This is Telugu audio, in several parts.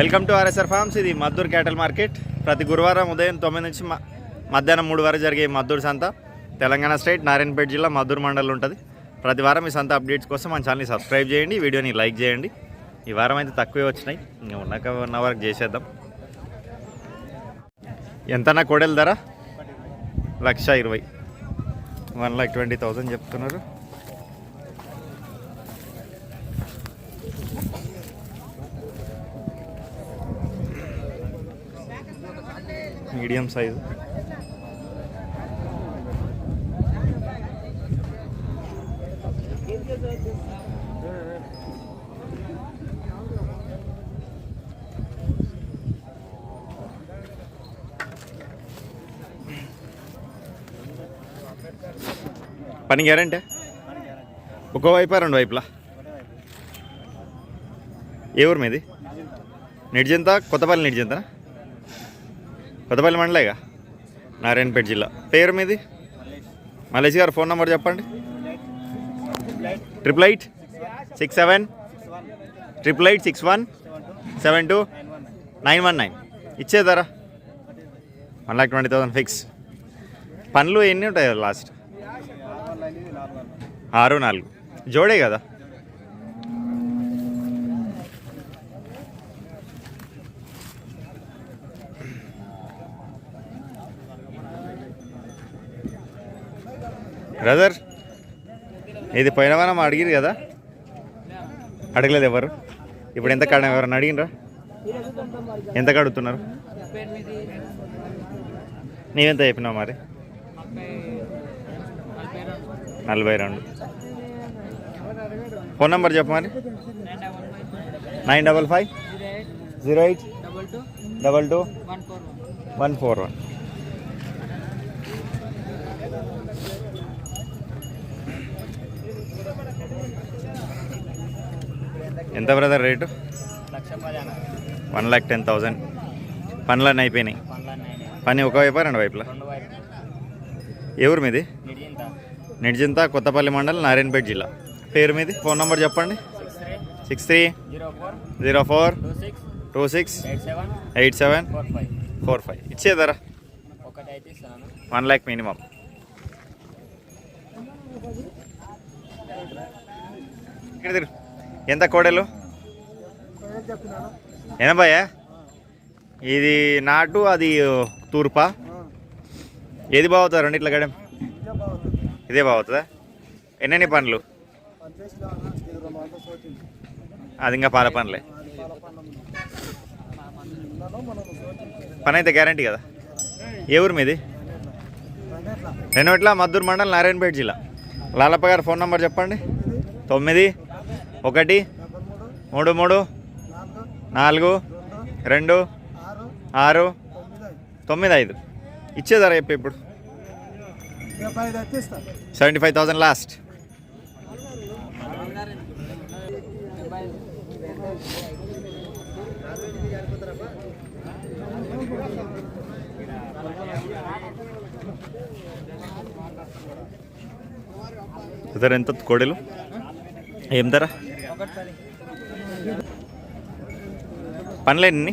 Welcome to RSR forms. ఇది మద్దూర్ క్యాటల్ మార్కెట్. ప్రతి గురువారం ఉదయం తొమ్మిది నుంచి మధ్యాహ్నం మూడు వరకు జరిగే ఈ మద్దూరు సంత. తెలంగాణ స్టేట్ నారాయణపేట జిల్లా మద్దూరు మండలం ఉంటుంది. ప్రతి వారం ఈ సంత అప్డేట్స్ కోసం మన ఛానల్ని సబ్స్క్రైబ్ చేయండి వీడియోని లైక్ చేయండి. ఈ వారం అయితే తక్కువే వచ్చినాయి. ఇంకా ఉన్నాక ఉన్న వరకు చేసేద్దాం. ఎంతనా కోడెల ధర? లక్ష ఇరవై. వన్ లాక్ ట్వంటీ థౌజండ్ చెప్తున్నారు. Medium size. పని గ్యారంటీ? ఒక వైపా రెండు వైపులా? ఏ ఊరు మీది? నిడిజంత? కొత్తపల్లి నిడిజంతనా? కొత్తపల్లి మండలేగా నారాయణపేట జిల్లా. పేరు మీది? మలేష్ గారు ఫోన్ నెంబర్ చెప్పండి. Triple eight six seven triple eight six one seven two nine one nine. ఇచ్చేదారా one lakh twenty thousand fix. పనులు ఎన్ని ఉంటాయి లాస్ట్? ఆరు నాలుగు. జోడే కదా? బ్రదర్ ఇది పోయిన వారం అడిగిరు కదా? అడగలేదు ఎవరు? ఇప్పుడు ఎంత కాడ ఎవరన్నా అడిగినరా ఎంత కడుగుతున్నారు? నీవెంత చెప్పినావు మరి? నలభై రెండు. ఫోన్ నెంబర్ చెప్పు మరి. Nine double five zero eight double two double two one four one one four one ఎంత brother rate? One lakh ten thousand పనులన్నీ అయిపోయినాయి. పని ఒక వైపు రెండు వైపులా? ఎవరు మీది? నిడిజింత నిడ్జింత కొత్తపల్లి మండల్ నారాయణపేట జిల్లా. పేరు మీది? ఫోన్ నెంబర్ చెప్పండి. Six three zero four zero four two six eight seven eight seven four five. ఇచ్చేదారా one lakh minimum. ఇక్కడ తిరుగు. ఎంత కోడలు? ఎనభై ఇది నాటు అది తూర్పా? ఏది బాగుతుంది రెండిట్ల గడం ఇదే బాగుతుందా ఎన్నెన్ని పండ్లు? అది ఇంకా పాల పనులే పని అయితే గ్యారంటీ కదా? ఏ ఊరు మీది? రెండుట్ల మద్దూరు మండలం నారాయణపేట జిల్లా. లాలప్ప గారు ఫోన్ నంబర్ చెప్పండి. తొమ్మిది ఒకటి మూడు మూడు నాలుగు రెండు ఆరు తొమ్మిది ఐదు. ఇచ్చేదారా చెప్పి ఇప్పుడు. సెవెంటీ ఫైవ్ థౌసండ్ లాస్ట్ ధర ఎంత కోడెలు? ఏం ధర? పనులేని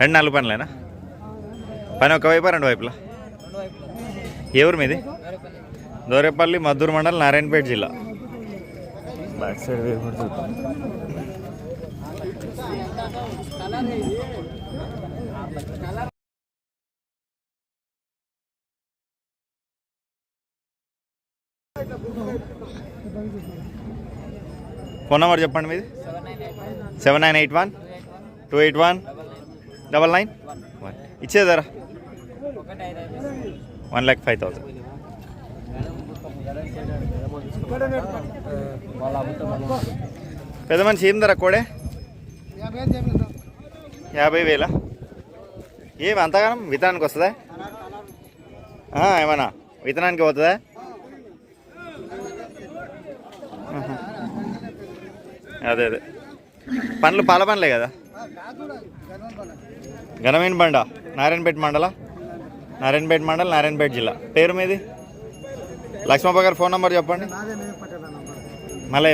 రెండు నాలుగు పనులేనా? పని ఒక వైపు రెండు వైపులా? ఊరు మీది? దోరేపల్లి మద్దూరు మండలం నారాయణపేట జిల్లా. బ్యాక్ సైడ్ ఫోన్ నెంబర్ చెప్పండి మీది? Seven nine eight one two eight one double nine? One ఇచ్చేదారా one lakh five thousand. పెద్ద మనిషి ఏం ధర కోడే? యాభై వేల? ఏమి అంతగానం విత్తనానికి వస్తుందా? ఏమన్నా? విత్తనానికి పోతుందా? అదే అదే. పండ్లు పాల పండ్లే కదా? ఘనమైన బండ నారాయణపేట మండల? నారాయణపేట మండల నారాయణపేట జిల్లా. పేరు మీది? లక్ష్మప్ప గారు ఫోన్ నంబర్ చెప్పండి. మళ్ళీ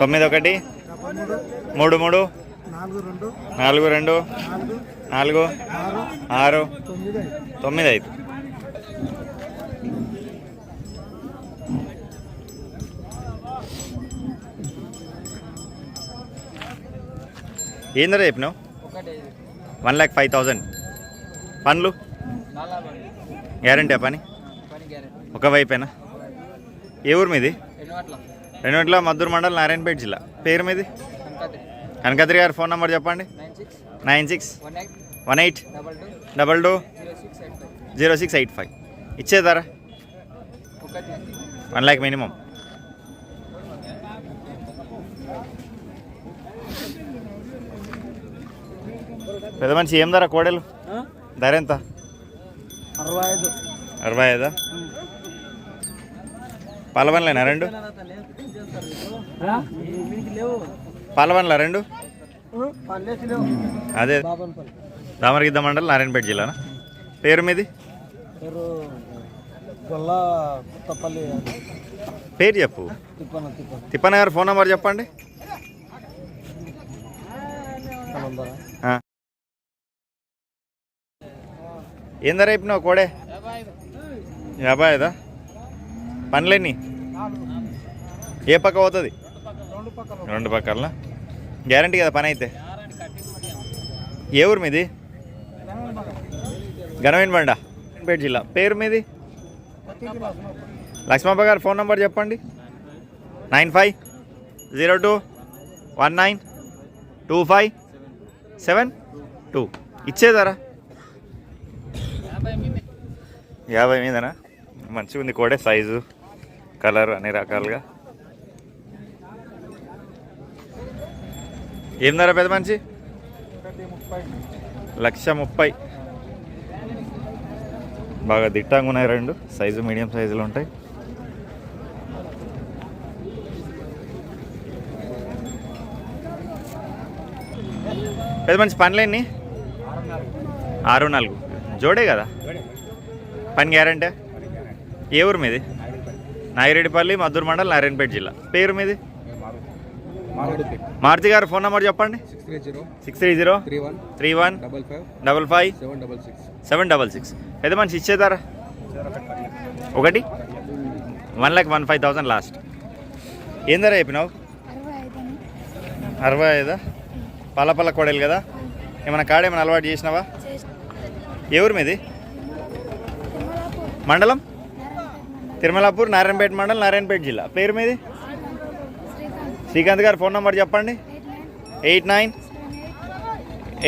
తొమ్మిది ఒకటి మూడు మూడు. నాలుగు రెండు. నాలుగు. ఆరు. తొమ్మిది ఐదు తొమ్మిది ఐదు చెప్పినావు? One lakh five thousand. పనులు? గ్యారంటీ పని? పని గ్యారెంటీ ఏ ఊరు మీది? ఎన్నో రెండు గంటల మద్దూరు మండలం నారాయణపేట జిల్లా. పేరు మీది? కనకద్రి గారి ఫోన్ నెంబర్ చెప్పండి. Nine six. One eight. Double two. Zero six eight five. ఇచ్చేదారా one lakh minimum. పెద్ద మనిషి ఏం ధర కోడలు? ధర ఎంత? అరవై ఐదు? అరవై ఐదా పాలవన్లేనా రెండు? లేవు పాలవన్లా రెండు అదే. దామరగిద్ద మండలం నారాయణపేట జిల్లానా? పేరు మీది? పేరు చెప్పు. తిప్పన తిప్పన తిప్పన్న గారు ఫోన్ నెంబర్ చెప్పండి నంబర్ ఆ. ఏం ధర చెప్పినావు కోడే? యాభై ఐదా పనిలేని? ఏ పక్క పోతుంది? రెండు పక్కల? గ్యారంటీ కదా పని అయితే? ఏ ఊరు మీది? గనమైన బండ? పేట జిల్లా. పేరు మీది? లక్ష్మప్ప గారు ఫోన్ నెంబర్ చెప్పండి. Nine five zero two one nine two five seven two. ఇచ్చేదారా యాభై మీదనా? మంచిగా ఉంది కోడే సైజు కలర్ అన్ని రకాలుగా. ఏం ధర పెద్ద మంచి లక్ష ముప్పై. బాగా దిట్టంగా ఉన్నాయి రెండు సైజు మీడియం సైజులు ఉంటాయి. పెద్ద మంచి పనులేని ఆరు నాలుగు. జోడే కదా? పని గ్యారంటీ? ఏ ఊరు మీది? నాగిరెడ్డిపల్లి మద్దూరు మండల్ నారాయణపేట జిల్లా. పేరు మీది? మారుతి గారు ఫోన్ నెంబర్ చెప్పండి. Six three zero three one three one double five seven double six. పెద్ద మనిషి ఇచ్చేదారా ఒకటి? One lakh one five thousand last. ఏం ధర చెప్పినావు? అరవై ఐదు. పల్ల పల్ల కోడలు కదా? ఏమైనా కాడేమైనా అలవాటు చేసినావా? ఊరు మీది? మండలం? తిరుమలాపూర్ నారాయణపేట మండలం నారాయణపేట జిల్లా. పేరు మీది? శ్రీకాంత్ గారు ఫోన్ నెంబర్ చెప్పండి. Eight nine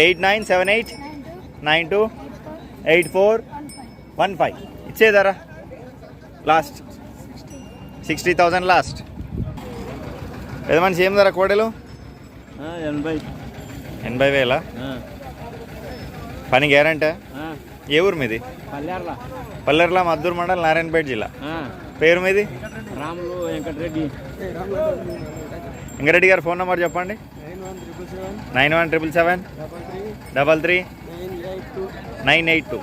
eight nine seven eight nine two eight four one five. ఇచ్చేదారా last. Sixty sixty thousand last. పెద్ద మనిషి ఏం ధర కోడలు? ఎనభై. ఎనభై వేల? పని గ్యారంటీ? ఏ ఊరు మీది? పల్లెర్ల. పల్లెర్ల మద్దూరు మండలం నారాయణపేట జిల్లా. పేరు మీది? రాములు వెంకటరెడ్డి. వెంకరెడ్డి గారు ఫోన్ నెంబర్ చెప్పండి. Nine one triple seven. Double three. Nine eight two.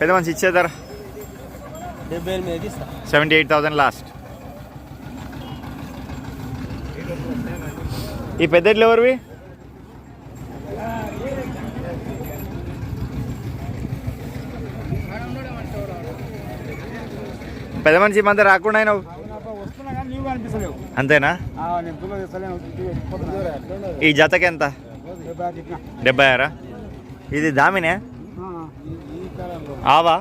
పెద్ద మనిషి ఇచ్చేదారా సెవెంటీ ఎయిట్ థౌసండ్ లాస్ట్. ఈ పెద్ద ఎడ్లు ఎవరివి? పెద్ద మనిషి మంది రాకుండా అయినావు? అంతేనా? ఈ జతకి ఎంత? డెబ్బై ఆరా ఇది దామినే? ఆవా?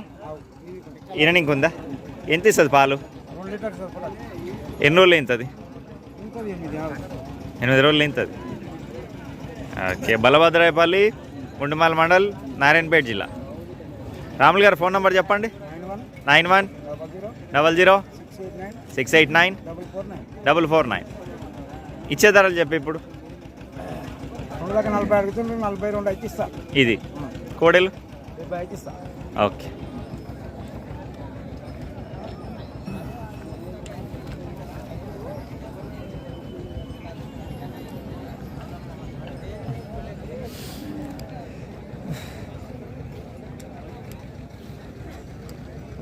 ఈయన ఉందా ఎంత ఇస్తుంది పాలు? ఎన్ని రోజులు ఇంతది ఎనిమిది రోజులు ఇంతది ఓకే బలభద్రాయపల్లి గుండుమాల మండల్ నారాయణపేట జిల్లా. రాములు గారు ఫోన్ నెంబర్ చెప్పండి. Nine one. Double zero? Six eight nine. Six eight nine? Double four nine. ఇచ్చే ధరలు చెప్పి ఇప్పుడు. ఇది. కోడెలు? ఓకే.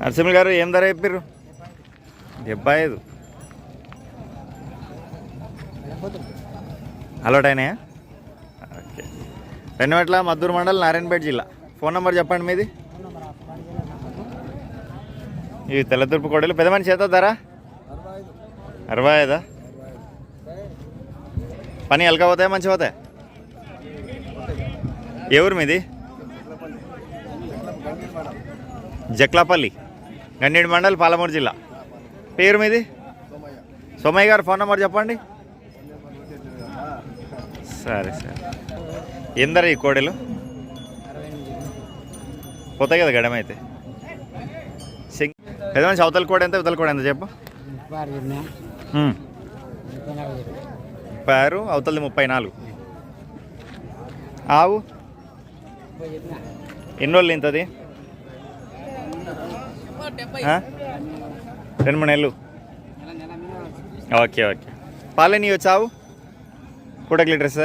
నరసింహ గారు ఏం ధర చెప్పారు డెబ్బై ఐదు. అలవాట్ అయినాయా ఓకే. రెండుమెట్ల మద్దూరు మండల్ నారాయణపేట జిల్లా. ఫోన్ నెంబర్ చెప్పండి మీది. ఇవి తెల్లతుర్పు కోడలు. పెద్ద మనిషి చేత ధర అరవై ఐదా. పని ఎలక పోతాయా మంచిగా పోతాయా? ఏ ఊరు మీది? జక్లాపల్లి. గండేడు మండల్ పాలమూరు జిల్లా. పేరు మీది సోమయ్య గారు ఫోన్ నెంబర్ చెప్పండి. సరే సరే. ఎందర ఈ కోడెలు? పోతాయి కదా గడమైతే సింగ్ పెద్ద మనిషి అవతల కోడ ఎంత ఇవతల కోడ ఎంత చెప్పు. ముప్పై ఆరు అవతలది ముప్పై నాలుగు. ఆవు? ఎన్ని రోజులు ఇంతది? రెండు మూడు నెలలు. Okay okay. పాలే నీ వచ్చావు పూటకి లీటర్స్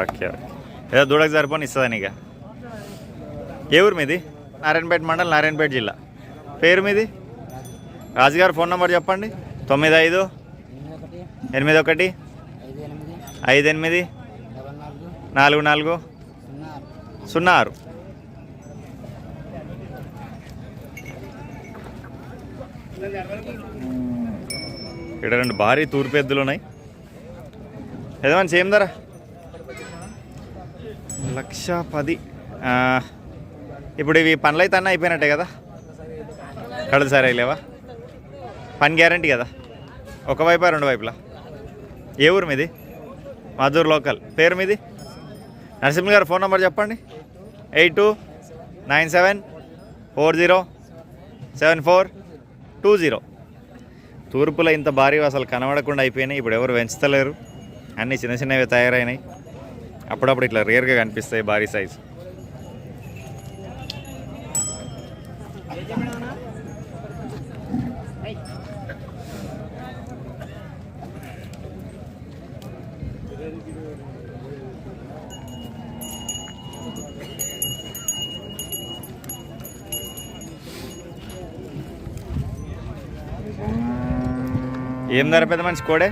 ఓకే ఓకే. ఏదో దూడకు సరిపోని ఇస్తుందని ఇక. ఏ ఊరు మీది? నారాయణపేట మండలం నారాయణపేట జిల్లా. పేరు మీది? రాజుగారు ఫోన్ నెంబర్ చెప్పండి. తొమ్మిది ఐదు. ఎనిమిది ఒకటి. ఐదు ఎనిమిది. నాలుగు నాలుగు. సున్నా ఆరు. ఇక్కడ రెండు భారీ తూర్పు ఎద్దులు ఉన్నాయి. ఏదైనా సేమ్ ధర? లక్ష పది. ఇప్పుడు ఇవి పనులు అయితే అన్న అయిపోయినట్టే కదా? కడలు సరే లేవా? పని గ్యారంటీ కదా? ఒకవైపు రెండు వైపులా? ఏ ఊరు మీది? మాధూర్ లోకల్. పేరు మీది? నరసింహ గారు ఫోన్ నెంబర్ చెప్పండి. Eight two nine seven four zero seven four two zero. తూర్పులో ఇంత భారీ అసలు కనబడకుండా అయిపోయినాయి. ఇప్పుడు ఎవరు పెంచుతలేరు. అన్నీ చిన్న చిన్నవి తయారైనాయి. అప్పుడప్పుడు ఇట్లా రేర్గా కనిపిస్తాయి భారీ సైజు. ఏం ధర పెద్ద మనిషి కోడే?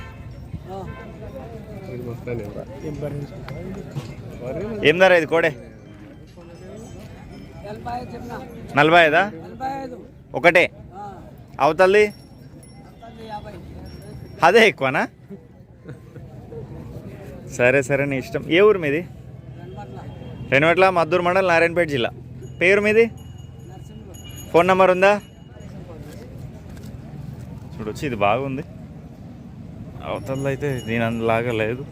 ఏం ధర ఇది కోడే? నలభై ఐదా? ఒకటే? అవుతుంది అదే ఎక్కువనా? సరే సరే నీ ఇష్టం. ఏ ఊరు మీది? రెండువట్ల మద్దూరు మండల్ నారాయణపేట జిల్లా. పేరు మీది? ఫోన్ నెంబర్ ఉందా? చూడొచ్చు ఇది బాగుంది. అవతల అయితే దీని అందులాగా లేదు.